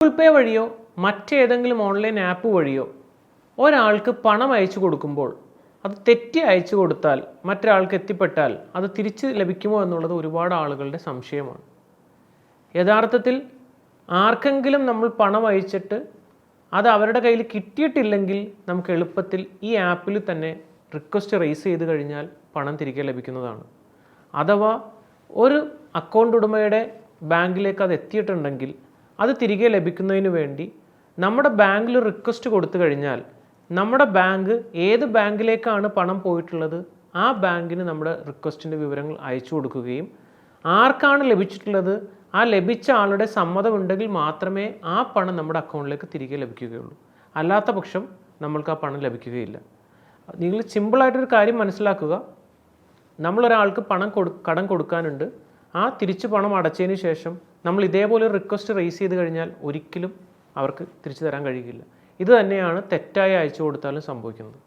Google പേ വഴിയോ മറ്റേതെങ്കിലും online app വഴിയോ ഒരാൾക്ക് പണം അയച്ചു കൊടുക്കുമ്പോൾ അത് തെറ്റി അയച്ചു കൊടുത്താൽ മറ്റൊരാൾക്ക് എത്തിപ്പെട്ടാൽ അത് തിരിച്ച് ലഭിക്കുമോ എന്നുള്ളത് ഒരുപാട് ആളുകളുടെ സംശയമാണ്. യഥാർത്ഥത്തിൽ ആർക്കെങ്കിലും നമ്മൾ പണം അയച്ചിട്ട് അത് അവരുടെ കയ്യിൽ കിട്ടിയിട്ടില്ലെങ്കിൽ നമുക്ക് എളുപ്പത്തിൽ ഈ ആപ്പിൽ തന്നെ റിക്വസ്റ്റ് റേസ് ചെയ്ത് കഴിഞ്ഞാൽ പണം തിരികെ ലഭിക്കുന്നതാണ്. അഥവാ ഒരു അക്കൗണ്ട് ഉടമയുടെ ബാങ്കിലേക്ക് അത് എത്തിയിട്ടുണ്ടെങ്കിൽ അത് തിരികെ ലഭിക്കുന്നതിന് വേണ്ടി നമ്മുടെ ബാങ്കിൽ റിക്വസ്റ്റ് കൊടുത്തു കഴിഞ്ഞാൽ നമ്മുടെ ബാങ്ക് ഏത് ബാങ്കിലേക്കാണ് പണം പോയിട്ടുള്ളത് ആ ബാങ്കിന് നമ്മുടെ റിക്വസ്റ്റിന്റെ വിവരങ്ങൾ അയച്ചു കൊടുക്കുകയും ആർക്കാണ് ലഭിച്ചിട്ടുള്ളത് ആ ലഭിച്ച ആളുടെ സമ്മതമുണ്ടെങ്കിൽ മാത്രമേ ആ പണം നമ്മുടെ അക്കൗണ്ടിലേക്ക് തിരികെ ലഭിക്കുകയുള്ളൂ. അല്ലാത്ത പക്ഷം നമ്മൾക്ക് ആ പണം ലഭിക്കുകയില്ല. നിങ്ങൾ സിമ്പിളായിട്ടൊരു കാര്യം മനസ്സിലാക്കുക. നമ്മളൊരാൾക്ക് പണം കൊടു കടം കൊടുക്കാനുണ്ട്. ആ തിരിച്ചു പണം അടച്ചതിന് ശേഷം നമ്മൾ ഇതേപോലെ ഒരു റിക്വസ്റ്റ് റേസ് ചെയ്ത് കഴിഞ്ഞാൽ ഒരിക്കലും അവർക്ക് തിരിച്ചു തരാൻ കഴിയില്ല ഇത് തന്നെയാണ് തെറ്റായി അയച്ചു കൊടുത്താലും സംഭവിക്കുന്നത്.